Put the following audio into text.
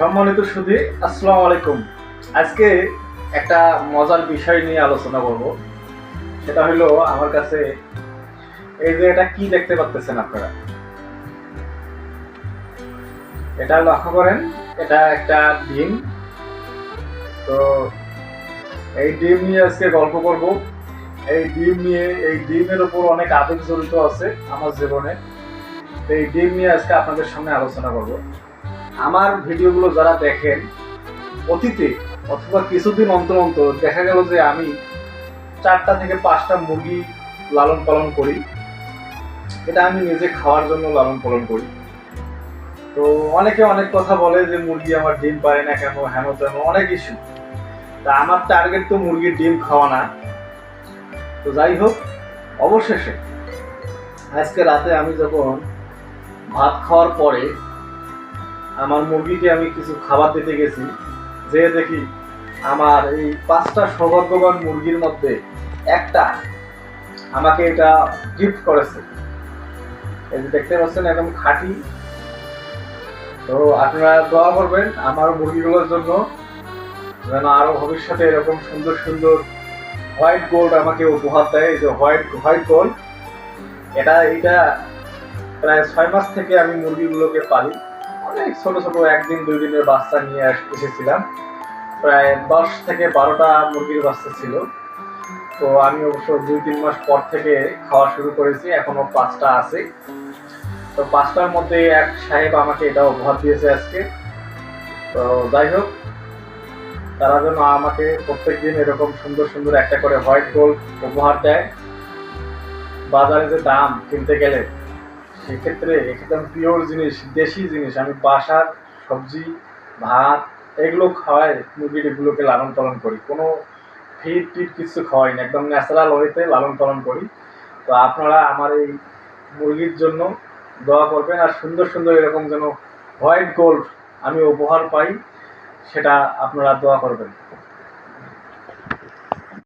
সম্মানিত সুধী, আসসালামু আলাইকুম। আজকে একটা মজার বিষয় নিয়ে আলোচনা করব। সেটা হলো আমার কাছে এই যে এটা কি দেখতে পাচ্ছেন আপনারা? এটা লক্ষ্য করেন, এটা একটা ডিম। তো এই ডিম নিয়ে আজকে গল্প করব। এই ডিম নিয়ে, এই ডিমের উপর অনেক আবেগ জড়িত আছে আমার জীবনে। এই ডিম নিয়ে আজকে আপনাদের সামনে আলোচনা করব। আমার ভিডিওগুলো যারা দেখেন, অতীতে অথবা কিছুদিন অন্তর অন্তর দেখা গেল যে আমি চারটা থেকে পাঁচটা মুরগি লালন পালন করি। এটা আমি নিজে খাওয়ার জন্য লালন পালন করি। তো অনেকে অনেক কথা বলে যে মুরগি আমার ডিম পারে না কেন, হেন তেন, অনেক ইস্যু তা আমার টার্গেট তো মুরগির ডিম খাওয়া না। তো যাই হোক, অবশেষে আজকে রাতে আমি যখন ভাত খাওয়ার পরে আমার মুরগিকে আমি কিছু খাবার দিতে গেছি, যে দেখি আমার এই পাঁচটা সৌভাগ্যবান মুরগির মধ্যে একটা আমাকে এটা গিফট করেছে। দেখতে পাচ্ছেন একদম খাঁটি। তো আপনারা দোয়া করবেন আমার মুরগিগুলোর জন্য, যেন আরও ভবিষ্যতে এরকম সুন্দর সুন্দর হোয়াইট গোল্ড আমাকে উপহার দেয়। এই যে হোয়াইট হোয়াইট গোল্ড, এটা এটা প্রায় ছয় মাস থেকে আমি মুরগিগুলোকে পালি। অনেক ছোট ছোট একদিন দুই দিনের বাচ্চা নিয়ে এসেছিলাম। প্রায় দশ থেকে বারোটা মুরগির বাচ্চা ছিল। তো আমি অবশ্য দুই তিন মাস পর থেকে খাওয়া শুরু করেছি, এখনও পাঁচটা আছে। তো পাঁচটার মধ্যে এক সাহেব আমাকে এটা উপহার দিয়েছে আজকে। তো যাই হোক, তারা যেন আমাকে প্রত্যেকদিন এরকম সুন্দর সুন্দর একটা করে হোয়াইট গোল্ড উপহার দেয়। বাজারে যে দাম কিনতে গেলে সেক্ষেত্রে একদম পিওর জিনিস, দেশি জিনিস, আমি বাসার সবজি, ভাত, এগুলো খাওয়াই, মুরগির এগুলোকে লালন পালন করি। কোনো ফিট টিট কিছু খাওয়াই না একদম ন্যাচারাল ওয়েতে লালন পালন করি। তো আপনারা আমার এই মুরগির জন্য দোয়া করবেন আর সুন্দর সুন্দর এরকম যেন হোয়াইট গোল্ড আমি উপহার পাই, সেটা আপনারা দোয়া করবেন।